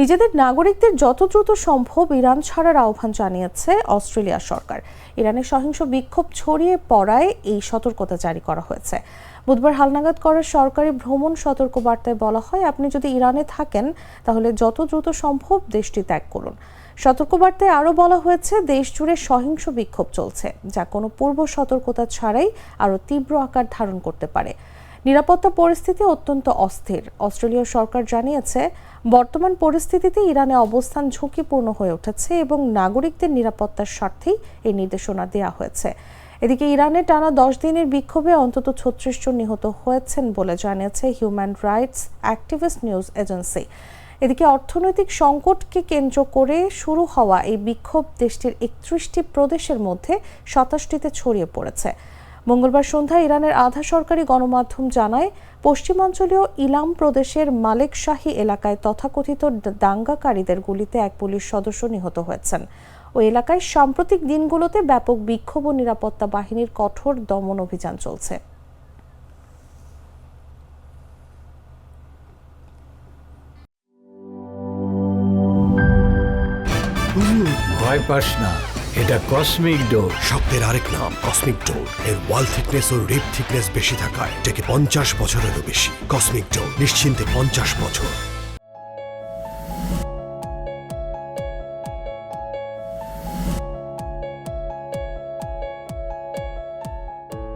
নিজেদের নাগরিকদের যত দ্রুত সম্ভব ইরান ছাড়ার আহ্বান জানিয়েছে অস্ট্রেলিয়া সরকার। ইরানের সহিংস বিক্ষোভ ছড়িয়ে পড়ায় এই সতর্কতা জারি করা হয়েছে। বুধবার হালনাগাদ করা সরকারি ভ্রমণ সতর্কবার্তায় বলা হয়, আপনি যদি ইরানে থাকেন, তাহলে যত দ্রুত সম্ভব দেশটি ত্যাগ করুন। সতর্কবার্তায় আরও বলা হয়েছে, দেশ জুড়ে সহিংস বিক্ষোভ চলছে, যা কোনো পূর্ব সতর্কতা ছাড়াই আরও তীব্র আকার ধারণ করতে পারে। নিরাপত্তা পরিস্থিতি অত্যন্ত অস্থির। অস্ট্রেলীয় সরকার জানিয়েছে, বর্তমান পরিস্থিতিতে ইরানে অবস্থান ঝুঁকিপূর্ণ হয়ে উঠেছে এবং নাগরিকদের নিরাপত্তার স্বার্থেই এই নির্দেশনা দেওয়া হয়েছে। এদিকে ইরানে টানা দশ দিনের বিক্ষোভে অন্তত ছত্রিশ জন নিহত হয়েছেন বলে জানিয়েছে human rights activist news agency এদিকে অর্থনৈতিক সংকটকে কেন্দ্র করে শুরু হওয়া এই বিক্ষোভ দেশটির একত্রিশটি প্রদেশের মধ্যে সাতাশটিতে ছড়িয়ে পড়েছে। মঙ্গলবার সন্ধ্যায় ইরানের আধা সরকারি গণমাধ্যম জানায়, পশ্চিমাঞ্চলীয় ইলাম প্রদেশের মালেক শাহী এলাকায় তথাকথিত দাঙ্গাকারীদের গুলিতে এক পুলিশ সদস্য নিহত হয়েছেন। ওই এলাকায় সাম্প্রতিক দিনগুলোতে ব্যাপক বিক্ষোভ ও নিরাপত্তা বাহিনীর কঠোর দমন অভিযান চলছে। ভয় পাস না। এটা কসমিক ডোর শব্দের আরেক নাম কসমিক ডোর এর ওয়াল থিকনেস ও রিপ থিকনেস বেশি থাকায়, এটাকে পঞ্চাশ বছরেরও বেশি। কসমিক ডোর নিশ্চিন্তে পঞ্চাশ বছর।